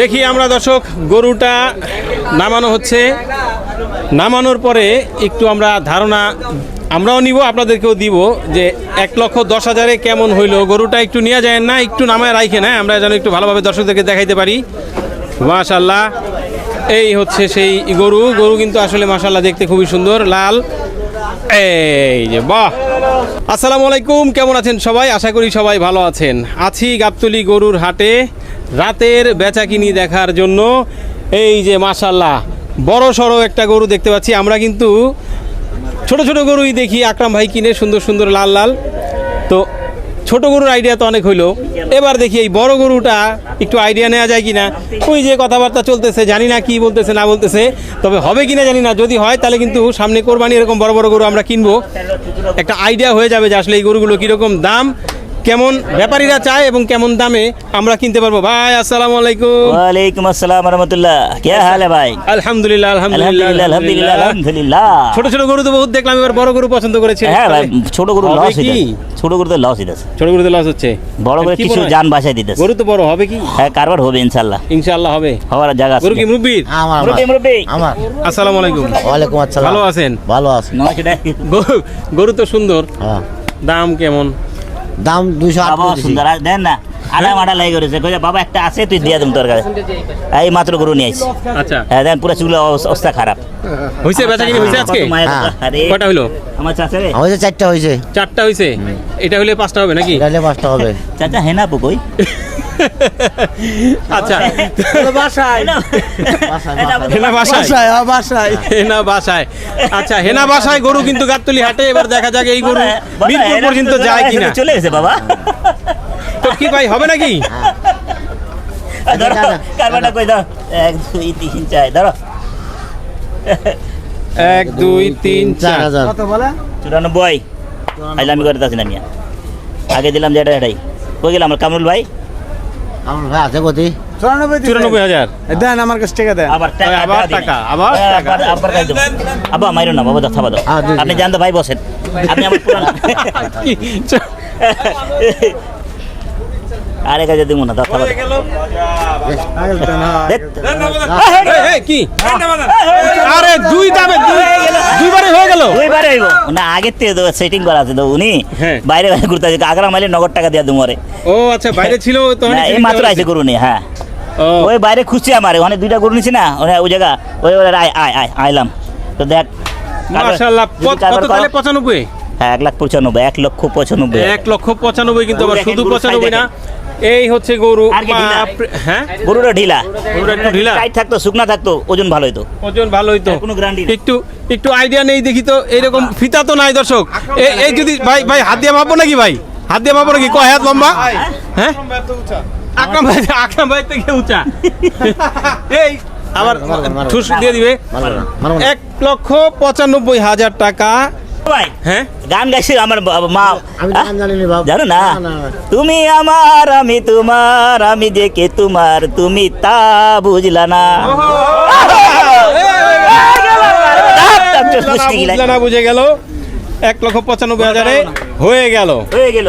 দেখি আমরা দর্শক, গরুটা নামানো হচ্ছে। নামানোর পরে একটু আমরা ধারণা, আমরাও নিব, আপনাদেরকেও দিব যে এক লক্ষ দশ হাজারে কেমন হইল। গরুটা একটু নিয়ে যায় না, একটু নামায় রাখে না আমরা যেন একটু ভালোভাবে দর্শকদেরকে দেখাইতে পারি। মাশাল্লাহ এই হচ্ছে সেই গরু। গরু কিন্তু আসলে মাশাল্লাহ দেখতে খুবই সুন্দর, লাল। এই যে বাহ! আসসালামু আলাইকুম, কেমন আছেন সবাই? আশা করি সবাই ভালো আছেন। আছি গাবতলি গরুর হাটে। রাতের বেচাকিনি দেখার জন্য এই যে মাশাল্লাহ বড় সড়ো একটা গরু দেখতে পাচ্ছি। আমরা কিন্তু ছোট ছোট গরুই দেখি, আকরাম ভাই কিনে সুন্দর সুন্দর লাল লাল। তো ছোট গরুর আইডিয়া তো অনেক হইল। এবার দেখি এই বড় গরুটা একটু আইডিয়া নেওয়া যায় কিনা। ওই যে কথাবার্তা চলতেছে, জানি না কি বলতেছে, না বলতেছে, তবে হবে কিনা জানি না। যদি হয়, তাহলে কিন্তু সামনে কোরবানি এরকম বড় বড় গরু আমরা কিনবো। একটা আইডিয়া হয়ে যাবে যে আসলে এই গরুগুলো কীরকম দাম। কেমন ব্যাপারীরা চায় এবং কেমন দামে আমরা কিনতে পারব। ভাই আসসালামু আলাইকুম। ওয়ালাইকুম আসসালাম রাহমাতুল্লাহ। কে হাল ভাই? আলহামদুলিল্লাহ আলহামদুলিল্লাহ আলহামদুলিল্লাহ আলহামদুলিল্লাহ ছোট ছোট গরু তো বহুত দেখলাম এবার বড় গরু পছন্দ করেছে। হ্যাঁ ভাই ছোট গরু লস হইছে ছোট গরু তো লস হইছে ছোট গরু তো লস হচ্ছে। বড় গরু কিছু জান বাঁচাই দিতেছে। গরু তো বড় হবে কি? হ্যাঁ কারবার হবে ইনশাআল্লাহ। ইনশাআল্লাহ হবে। হওয়ার জায়গা আছে গরু কি মুরব্বি আমার মুরব্বি মুরব্বি। আমার। আসসালামু আলাইকুম। ওয়ালাইকুম আসসালাম। ভালো আছেন? ভালো আছেন গরু তো সুন্দর। হ্যাঁ। দাম কেমন? দাম দুশো আট দেন না। আধা মাটা লাগে করেছে। কইছে বাবা একটা আছে তুই দিয়ে দিম তোর কাছে এই মাত্র গরু নিয়ে আইছি। আচ্ছা। হ্যাঁ দেন পুরো চুগুলো অবস্থা খারাপ। হয়েছে বেচা কিনি হয়েছে আজকে? আরে কয়টা হইল? আমার চাচা রে। হয়েছে চারটা হয়েছে চারটা হয়েছে এটা হলে পাঁচটা হবে নাকি? ডালে পাঁচটা হবে। চাচা হেনা পুকই। আচ্ছা। হেনা হেনা বাসায় হেনা বাসায়। আচ্ছা হেনা বাসায় গরু কিন্তু গাবতলি হাটে এবার দেখা যাক এই গরু মিরপুর পর্যন্ত যায় কিনা। চলে গেছে বাবা। তো কি ভাই হবে নাকি? কারবারটা কই দাও এক দুই তিন চার ধরো এক দুই তিন চার চার। হাজার। চুরানব্বই। আইলে আমি করে আছি না মিয়া আগে দিলাম যেটা এটাই। কই গেলাম আমার? কামরুল ভাই? আমার ভাই আছে চুরানব্বই হাজার। দেন আমার কাছে টাকা দেন। আবার ওই আবার টাকা, আবার টাকা। আবার কাজ দেবো। মাইরো না বাবা দাও থাবা দাও হ্যাঁ, দিদি। আপনি জানতো ভাই বসেন। আপনি আমার পুরান আরে কাজে দিব না কি? আরে দুই দামে দুইবারে হয়ে গেল। দুইবারে হইব। না থেকে তো সেটিং করা আছে তো উনি হ্যাঁ। বাইরে বাইরে ঘুরতে আছে আগ্রা মাইলে নগদ টাকা দিয়ে দুমরে ও আচ্ছা বাইরে ছিল তো না এই মাত্র আইছে হ্যাঁ। ওই বাইরে খুঁজছে আমার ওখানে দুইটা গরু নিছি না ওই জায়গা ওই ওই আয় আয় আয় আইলাম। তো দেখ মাশাআল্লাহ কত তাহলে? করো- পঁচানব্বই? হ্যাঁ এক লাখ পঁচানব্বই এক লক্ষ পঁচানব্বই। এক লক্ষ পঁচানব্বই কিন্তু আবার শুধু পঁচানব্বই না। এই হচ্ছে গরু হ্যাঁ? গরুটা ঢিলা। গরুটা একটু ঢিলা। টাইট থাকতো শুকনা থাকতো ওজন ভালো হইতো ওজন ভালো হইতো কোনো গ্যারান্টি নেই। একটু একটু আইডিয়া নেই দেখি তো এইরকম ফিতা তো নাই দর্শক। এই- এই যদি ভাই ভাই হাত দিয়ে মাপবো নাকি ভাই? হাত দিয়ে মাপবো নাকি? কয় হাত লম্বা? হ্যাঁ? আকরাম ভাই আকরাম ভাই থেকে উঁচা। এই আবার ঠুস দিয়ে দিবে। এক লক্ষ পঁচানব্বই হাজার টাকা। ভাই হ্যাঁ? গান গাইছে আমার মা আমি তো গান জানি না। তুমি আমার আমি তোমার আমি যে কে তোমার তুমি তা বুঝলা না। বুঝলা না বুঝে গেল। এক লক্ষ পঁচানব্বই হাজারে হয়ে গেল। হয়ে গেল।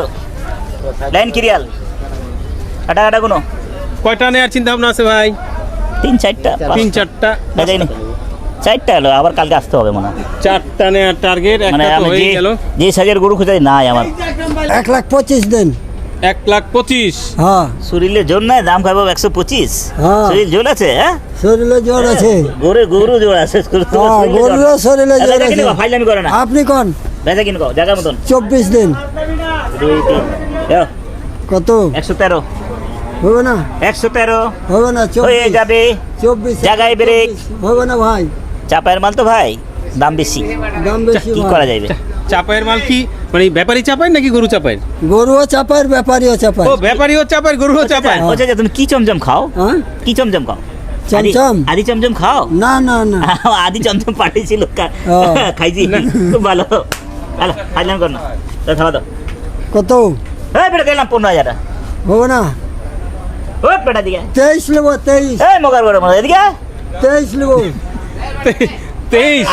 লাইন কিরিয়াল কাটা কাটা কোনো? কয়টা নেওয়ার চিন্তা ভাবনা আছে ভাই? তিন চারটা। তিন চারটা। চারটা হলো আবার কালকে আসতে হবে মনে হয়। চারটা নেওয়ার টার্গেট মানে একটা আমি যে গেল। যে সাজের গরু খুঁজে নাই আমার। এক লাখ পঁচিশ দেন। এক লাখ পঁচিশ। হ্যাঁ। শরীরে জোর নাই দাম খাব একশো পঁচিশ। হ্যাঁ। শরীর জোর আছে হ্যাঁ? শরীরে জ্বর আছে। গরু গরু জোর আছে হ্যাঁ, গরুরও শরীরে জ্বর আছে। ফাইলামি করে না। আপনি কোন? বেচা কিনবো জায়গা মতন। চব্বিশ দিন। দুই তিন। কত? একশো তেরো। হবে না? একশো তেরো। হবে না হয়ে চব্বিশ। যাবে। চব্বিশ। জায়গায় ব্রেক। হবে না ভাই। চাপায়ের মাল তো ভাই দাম বেশি। দাম বেশি কি করা যাবে? চাপায়ের মাল কি মানে ব্যাপারী চাপায় নাকি গরু চাপায় গরুও চাপায় ব্যাপারীও চাপায় ও ব্যাপারীও চাপায় গরুও চাপায় ও চাচা তুমি কি চমচম খাও? হ্যাঁ? কি চমচম খাও? আদি- চমচম? আদি চমচম খাও? না না না। আদি চমচম পাঠিয়েছিল কা- ও। খাইছি। খুব ভালো। ভালো ফাইলাম কর না। তো খাওয়া দাও। কত? হ্যাঁ বেটা দিলাম পনেরো হাজার হবে না? ও বেটা দিকে তেইশ নেব তেইশ। এই মগার বড় এদিকে তেইশ নেব। তেইশ।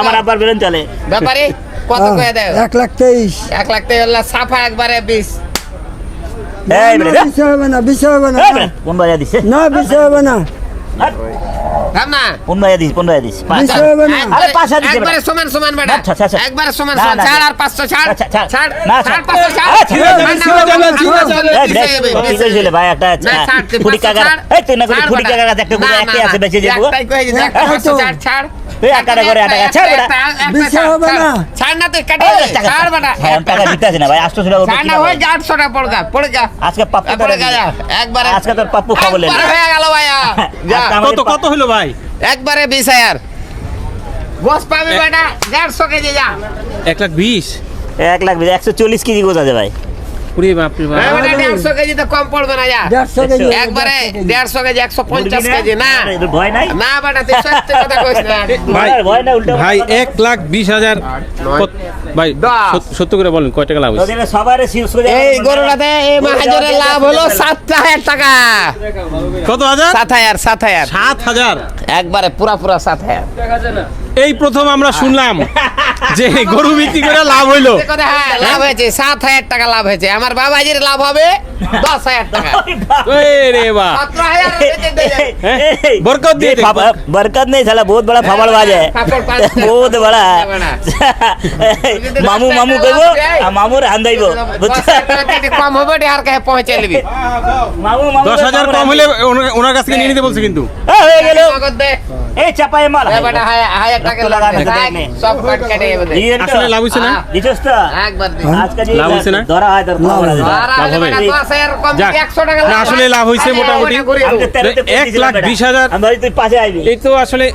আমার আব্বার ব্রেন চলে। ব্যাপারী কত হ্যাঁ, কয়ে দেয় এক লাখ তেইশ। এক লাখ টাকা সাফা একবারে বিশ। এই ব্রেন। হবে না বিশ হবে না। কোন বাজা দিছে? না বিশ হবে না। থাম না বাজা দিস বাজা দিস আরে পাশা দিছে একবারে। সমান সমান বেটা আচ্ছা, আচ্ছা। একবারে সমান সমান ছাড়। আর পাঁচশো ছাড় আচ্ছা, ছাড়। ছাড় না, ছাড় ছাড়। পাঁচশো ছাড় ভাই একটা ফুটি পাঁচশো কাকা ছাড়। এই তুই না ফুটি বেটা। কাকা কাছে একটা একটাই কয়ে পাঁচশো তো। ছাড়, ছাড়। এই আকাটা করে আটা ছাড় বেটা। হবে না। ছাড়। না তুই কেটে এই দে, টাকা ছাড় বেটা। হ্যাঁ, টাকা দিতে না ভাই আটশো টাকা ছাড় না হয়ে টাকা পড়ে যা পড়ে যা। আজকে পাপ্পু পড়ে যা একবারে। আজকে তোর পাপ্পু খাব লেন। হয়ে গেল ভাইয়া। কত কত হলো ভাই? একবারে বিশ হাজার। গোস পাবি বেটা দেড়শো কেজি যা। এক লাখ বিশ? এক লাখ বিশ, একশো চল্লিশ কেজি গোছ আছে ভাই। পুরি বাপরে বাপ। হ্যাঁ, দেড়শো কেজি তো কম পড়বে না যা। দেড়শো কেজি একবারে দেড়শো কেজি। একশো পঞ্চাশ কেজি না। ভয় নাই? না বেটা তুই সত্যি কথা কইস না। ভাই ভয় না উল্টো ভাই এক লাখ বিশ হাজার কত- ভাই সত্য করে বলেন কয় টাকা লাভ হয়েছে? ওদিনে সবারে শি- সোজা এই গরুটাতে এই মাহাজনের লাভ হলো সাত হাজার টাকা। কত হাজার? সাত হাজার সাত হাজার সাত হাজার একবারে পুরা পুরা সাত হাজার এই প্রথম আমরা শুনলাম যে গরু বিক্রি করে লাভ হইলো সত্যি কথা, হ্যাঁ, লাভ হয়েছে সাত হাজার টাকা লাভ হয়েছে আমার বাবাজির লাভ হবে দশ হাজার টাকা এই রে বাহ সতেরো হাজার বেচে দেবে। हैं? बरकत दिए थे। फाफड़- बरकत नहीं साला बहुत बड़ा फाफड़ बाज है फाफड़ बाज है। बहुत बड़ा बड़ा। মামু মামু কইবো আর মামুর হান্দাইবো দশ হাজার টাকা দিয়ে কম হবে ঢের কাছে পৌঁছে নিবি মামু মামু দশ হাজার কম হলে ওনার- ওনার কাছ থেকে নিয়ে নিতে বলছে কিন্তু হয়ে গেল নগদ দে এই চাপায় মাল নে। আসলে লাভ না দিছস তো একবার আজকে লাভ না? ধরা হয় লাভ হবে। না, আসলে লাভ মোটামুটি। লাখ বেটা। বিশ হাজার। তুই পাশে আইবি এই তো আসলে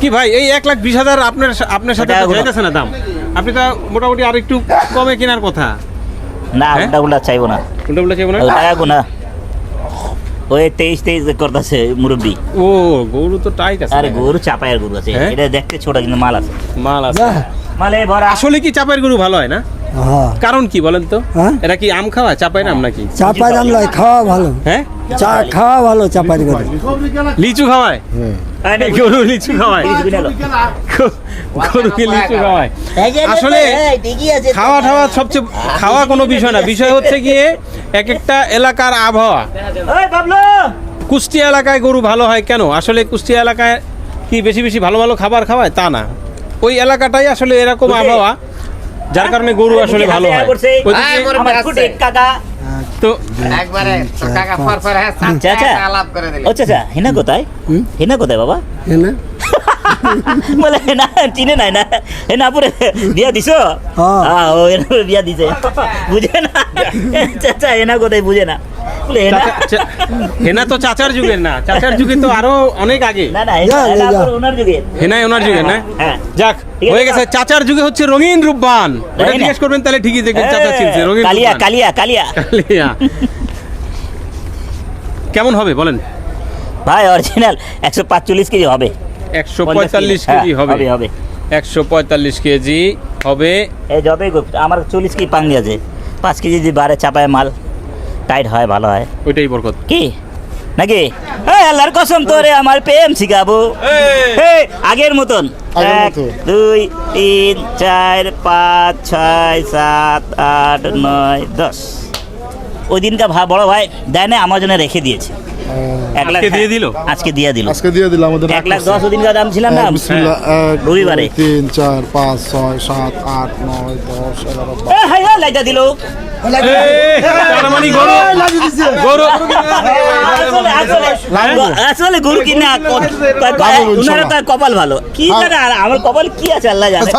কি ভাই এই এক লাখ বিশ হাজার আপনার আপনার সাথে। যাইতেছে না দাম আপনি তো মোটামুটি আর একটু কমে কেনার কথা না হ্যাঁ? উল্টা চাইব না টাকা গুনা ওই তেইশ তেইশ করতেছে মুরব্বি। ও গরু তো টাইট আছে আরে গরু চাপায়ের গরু আছে। হ্যাঁ? এটা দেখতে ছোট কিন্তু মাল আছে। মাল আছে। মালে ভরা আসলে কি চাপের গরু ভালো হয় না? হ্যাঁ কারণ কি বলেন তো? হ্যাঁ? এটা কি আম খাওয়া চাপাই নাম নাকি? চাপাই নাম নয় খাওয়া। ভালো। হ্যাঁ? চা খাওয়া ভালো চাপাই গরু। লিচু খাওয়ায়? গরু লিচু খাওয়ায়। গরুকে লিচু খাওয়ায়। আসলে খাওয়া সবচেয়ে খাওয়া কোনো বিষয় না। বিষয় হচ্ছে গিয়ে এক একটা এলাকার আবহাওয়া। কুষ্টিয়া এলাকায় গরু ভালো হয় কেন? আসলে কুষ্টিয়া এলাকায় কি বেশি বেশি ভালো ভালো খাবার খাওয়ায়? তা না। ওই এলাকাটাই আসলে এরকম আবহাওয়া যার কারণে গরু আসলে ভালো হয়। তো একবারে কাকা ফর ফর হ্যাঁ চাচা। টাকা করে দিলে ও চাচা হেনা কোথায়? হিনা কোথায় বাবা? বলে হেনা চিনে নাই না। হেনা পুরে বিয়া দিছ? হ্যাঁ। ও বিয়া দিছে। বুঝে না? চাচা হেনা কোথায় বুঝে না। হেনা তো চাচার যুগের না চাচার যুগে তো আরও অনেক আগে। হেনা ওনার যুগে। হেনাই ওনার যুগে না? হ্যাঁ যাক হয়ে গেছে চাচার যুগে হচ্ছে রঙিন রূপবান। ওটা জিজ্ঞেস করবেন তাহলে ঠিকই দেখবেন চাচা চিনছে রঙিন কালিয়া কালিয়া কালিয়া। কালিয়া। কেমন হবে বলেন? ভাই অরিজিনাল একশো পাঁচচল্লিশ কেজি হবে। একশো পঁয়তাল্লিশ কেজি হ্যাঁ, হবে। হবে হবে। একশো পঁয়তাল্লিশ কেজি হবে। এই গো- আমার চল্লিশ কেজি পাঙ্গি আছে। পাঁচ কেজি যদি বারে চাপায় মাল। টাইট হয় ভালো হয়। ওইটাই বরকত। কি? নাকি? আল্লাহর কসম তোরে আমার প্রেম শিখাবো। এই, আগের মতন। এক দুই তিন চার পাঁচ ছয় সাত আট নয় দশ। ওই দিনটা ভা- বড় ভাই দেয় না আমার জন্য রেখে দিয়েছে। এক লাখ দিয়ে দিল? আজকে দিয়ে দিল। আজকে দিয়ে দিলাম আমাদের এক লাখ দশ ওদিনকার দাম ছিলাম না? দুই, রবিবারে। তিন চার পাঁচ ছয় সাত আট নয় দশ এগারো লাইটা দিল। মানে গরু গরু আসলে আসলে আসলে গরু কিনা উনারা কপাল ভালো। কি জানে আমার কপাল কি আছে আল্লাহ জানে।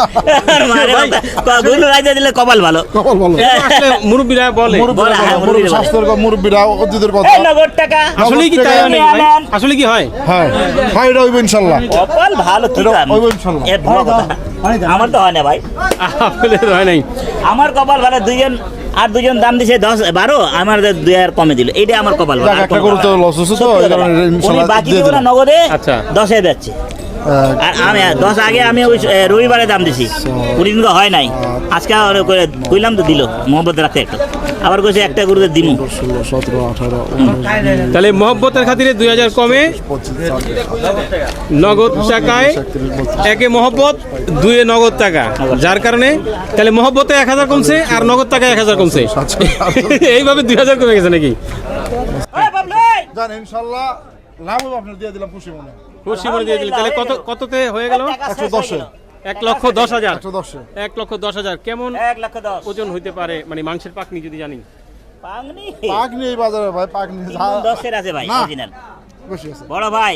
গরু রাজা দিলে কপাল ভালো। বলো মুরব্বীরা বলে। বলা হয়, মুরব্বী মুরব্বি বলে। স্বাস্থ্যের কথা, মুরব্বীরা অতীতের কথা। নগদ টাকা। আসলে কি তাই অনেক ভাই? আসলে কি হয় হ্যাঁ হ্যাঁ এটা হইব ইনশাল্লাহ কপাল ভালো কি এটা কাম? হইবো ইনশাল্লাহ। এ ভালো কথা। আমার তো হয় না ভাই আসলে হয় নাই আমার কপাল ভালো দুইজন আর দুজন দাম দিছে দশ বারো আমার দুই হাজার কমে দিল এটা আমার কপাল ভালো যাক, আর একটা কোনো গরু তো না। loss হচ্ছে তো, সত্যি এই কথা। কারণে উনি ইনশাল্লাহ বাকি দিয়ে না নগদে আচ্ছা। দশে যাচ্ছে আর আমি দশ আগে আমি ওই রবিবারে দাম দিছি। কুড়ি দিন তো হয় নাই। আজকে আর করে কইলাম তো দিল মোহাম্মদ রাখতে একটু। আবার কইছে একটা গরুতে দিমু। সতেরো আঠারো তাহলে মহব্বতের খাতিরে দুই হাজার কমে নগদ টাকায় একে মহব্বত দুয়ে নগদ টাকা। যার কারণে তাহলে মহব্বতে এক হাজার কমছে আর নগদ টাকা এক হাজার কমছে। এইভাবে দুই হাজার কমে গেছে নাকি? জান ইনশাল্লাহ লাভ আপনার দিয়ে দিলাম খুশি মনে। খুশি মনে দিয়ে দিলে। তাহলে কত কততে হয়ে গেল? একশো দশে। এক লক্ষ দশ হাজার। এক লক্ষ দশ হাজার। কেমন এক লক্ষ দশ। ওজন হইতে পারে? মানে মাংসের পাকনি যদি জানি। এই বাজারে ভাই দশের আছে ভাই অরিজিনাল বড় ভাই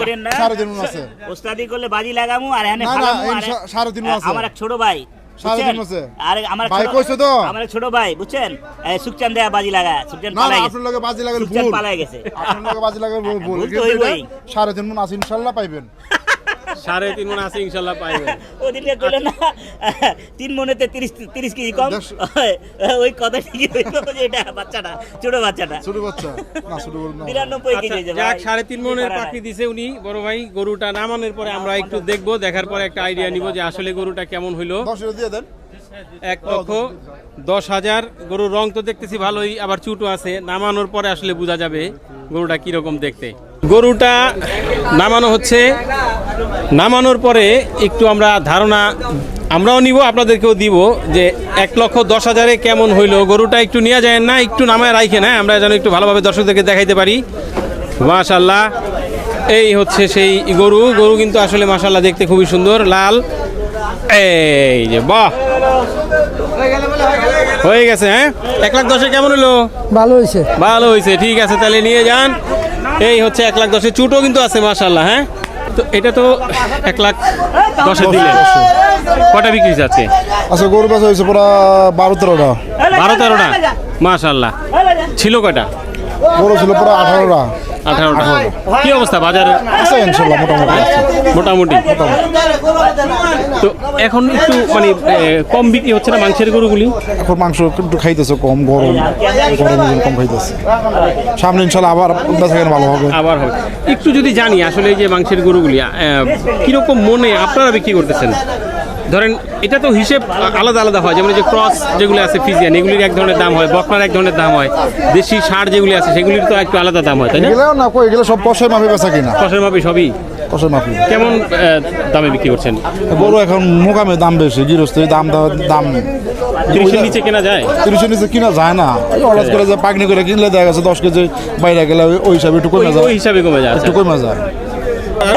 করেন না। ওস্তাদি করলে বাজি লাগামু আর। আমার এক ছোট ভাই আর আমার ভাই কইছো তো? আমার ছোট ভাই বুঝছেন? সুকচান দেয়া বাজি লাগা সুকচান পালাই গেছে আপনার লগে বাজি লাগালে সুকচান পালাই গেছে। আপনার লগে বাজি লাগালে ভুল। সাড়ে তিন আছে ইনশাল্লাহ পাইবেন। সাড়ে তিন মন আছে ইনশাল্লাহ পাইবে। না তিন মনেতে তিরিশ তিরিশ কেজি কম। ওই কথা ঠিকই হইল যে এটা বাচ্চাটা ছোট বাচ্চাটা। ছোট বাচ্চা। না ছোট বল না। বিরানব্বই আচ্ছা, কেজি যাক সাড়ে তিন মনের পাখি দিছে উনি বড় ভাই গরুটা নামানোর পরে আমরা একটু দেখব দেখার পরে একটা আইডিয়া নিব যে আসলে গরুটা কেমন হইল। দশ দিয়ে দেন। এক লক্ষ দশ হাজার গরুর রং তো দেখতেছি ভালোই আবার চুটো আছে। নামানোর পরে আসলে বোঝা যাবে গরুটা কীরকম দেখতে। গরুটা নামানো হচ্ছে। নামানোর পরে একটু আমরা ধারণা আমরাও নিব আপনাদেরকেও দিব যে এক লক্ষ দশ হাজারে কেমন হইল। গরুটা একটু নেওয়া যায় না একটু নামায় রাখে না আমরা যেন একটু ভালোভাবে দর্শকদেরকে দেখাইতে পারি। মাশাল্লাহ এই হচ্ছে সেই গরু। গরু কিন্তু আসলে মাশাল্লাহ দেখতে খুবই সুন্দর লাল। এই যে বাহ! হয়ে গেছে হ্যাঁ? এক লাখ দশে কেমন হলো ভালো হয়েছে ভালো হয়েছে ঠিক আছে তাহলে নিয়ে যান। এই হচ্ছে এক লাখ দশের চুটও কিন্তু আছে মাশাল্লাহ হ্যাঁ? তো এটা তো এক লাখ দশে দিলেন কটা বিক্রি আছে আজকে? আচ্ছা গরু বেচা হয়েছে পুরো বারো তেরোটা। বারো তেরোটা? মাশাল্লাহ ছিল কয়টা? গরু ছিল পুরা আঠারোটা। আঠারোটা কি অবস্থা? বাজারের আছে ইনশাল্লাহ মোটামুটি। মোটামুটি। তো এখন একটু মানে কম বিক্রি হচ্ছে না মাংসের গরুগুলি? এখন মাংস একটু খাইতেছে কম গরম গরম কম খাইতেছে। সামনে ইনশাল্লাহ আবার বেচা কেনা ভালো হবে। আবার হবে। একটু যদি জানি আসলে এই যে মাংসের গরুগুলি কীরকম মনে আপনারা বিক্রি করতেছেন? ধরেন এটা তো হিসেব আলাদা আলাদা হয় যেমন যে ক্রস যেগুলো আছে ফিজিয়ান এগুলির এক ধরনের দাম হয় বকনার এক ধরনের দাম হয় দেশি সার যেগুলি আছে সেগুলির তো একটু আলাদা দাম হয় তাই না? এগুলো না এগুলো সব কষাই মাপে বেচা কিনা। কষের মাপে সবই? মাপে কেমন দামে বিক্রি করছেন? গরু এখন মোকামে দাম বেশি গৃহস্থ দাম দাম। তিরিশের নিচে কেনা যায়? তিরিশের নিচে কিনা যায় না। হঠাৎ করে যে পাকনি করে কিনলে দেখা গেছে দশ কেজি বাইরে গেলে ওই- ওই হিসাবে একটু কমে যায়। ওই হিসাবে কমে যায় একটু কমে যায়।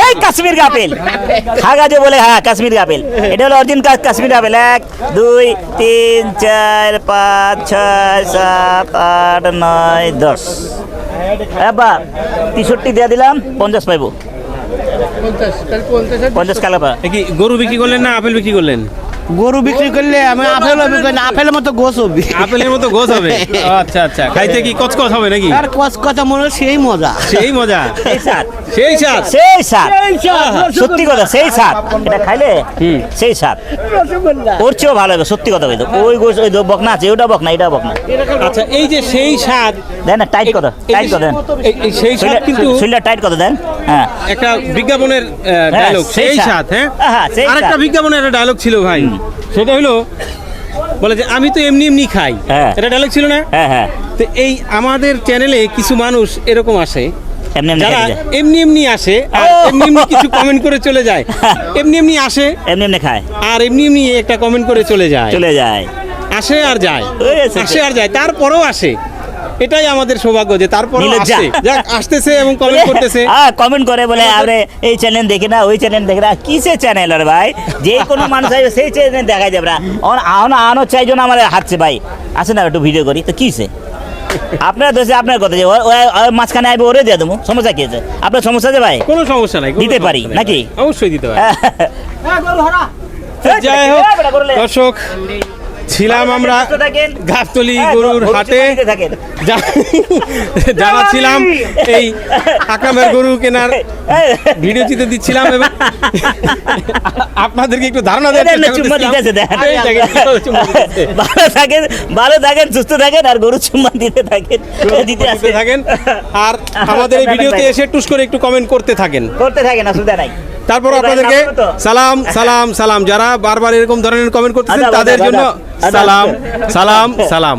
এই কাশ্মীর আপেল খাগা যে বলে হ্যাঁ কাশ্মীর আপেল এটা হলো অরিজিন কাশ্মীর আপেল এক দুই তিন চার পাঁচ ছয় সাত আট নয় দশ। এবার তেষট্টি দিয়ে দিলাম পঞ্চাশ পাইব। পঞ্চাশ কালা পা কি গরু বিক্রি করলেন না আপেল বিক্রি করলেন? গরু বিক্রি করলে আমি আপেল করি না আপেলের মতো গোছ হবে। আপেলের মতো গোছ হবে? আচ্ছা আচ্ছা। খাইতে কি কচকচ হবে নাকি? আর কচ কথা মনে সেই মজা। সেই মজা? সেই সাত সেই স্বাদ? সেই সাত সত্যি কথা সেই সাত এটা খাইলে হুম। সেই সাত ওর চেয়েও ভালো হবে সত্যি কথা বলতো। ওই গোস ওই বকনা আছে ওটা বকনা এটা বকনা। আচ্ছা এই যে সেই স্বাদ দেন না টাইট কথা টাইট কথা দেন। সেই স্বাদ কিন্তু শরীরটা টাইট কথা দেন। হ্যাঁ। একটা বিজ্ঞাপনের ডায়লগ সেই সেই স্বাদ। স্বাদ হ্যাঁ? হ্যাঁ, সেই আর বিজ্ঞাপনের একটা ডায়লগ ছিল ভাই। সেটা হলো বলে যে আমি তো এমনি এমনি খাই। হ্যাঁ। এটা ডায়লগ ছিল না? হ্যাঁ হ্যাঁ। তো এই আমাদের চ্যানেলে কিছু মানুষ এরকম আসে যারা এমনি এমনি আসে আর এমনি এমনি কিছু কমেন্ট করে চলে যায়। এমনি এমনি আসে এমনি এমনি খায়। আর এমনি এমনি একটা কমেন্ট করে চলে যায়। চলে যায়। আসে আর যায়। আসে আর যায়। তারপরেও আসে। এটাই আমাদের সৌভাগ্য যে নীলজ্জা। যাক আসতেছে এবং কমেন্ট করতেছে। হ্যাঁ কমেন্ট করে বলে আরে এই চ্যানেল দেখি না ওই চ্যানেল দেখি না। কিসে চ্যানেল আর ভাই? যে কোনো মানুষ আসবে সেই চ্যানেল দেখা যাবে না। আনো আনো চাইজন আমার হাঁটছে ভাই। আসে না একটু ভিডিও করি। তো কিসে? আপনার দোষে আপনার কথা যে মাঝখানে আসবে ওরে দিয়ে দেবো। সমস্যা কি আছে? আপনার সমস্যা আছে ভাই? কোনো সমস্যা নাই দিতে পারি, নাকি? অবশ্যই দিতে পারি। হ্যাঁ, যাই হোক। দর্শক ছিলাম আমরা গাবতলি হ্যাঁ, গরুর গরু হাটে। যারা ছিলাম এই আকরামের গরু কেনার ভিডিও চিত্র দিচ্ছিলাম এবং আপনাদেরকে একটু ধারণা ভালো থাকেন ভালো থাকেন সুস্থ থাকেন আর গরু চুম্মা দিতে থাকেন। দিতে থাকেন। আর আমাদের এই ভিডিওতে এসে টুস করে একটু কমেন্ট করতে থাকেন। করতে থাকেন অসুবিধা নাই। তারপর আপনাদেরকে সালাম সালাম সালাম। যারা বারবার এরকম ধরনের কমেন্ট করতেছেন তাদের জন্য। সালাম সালাম সালাম।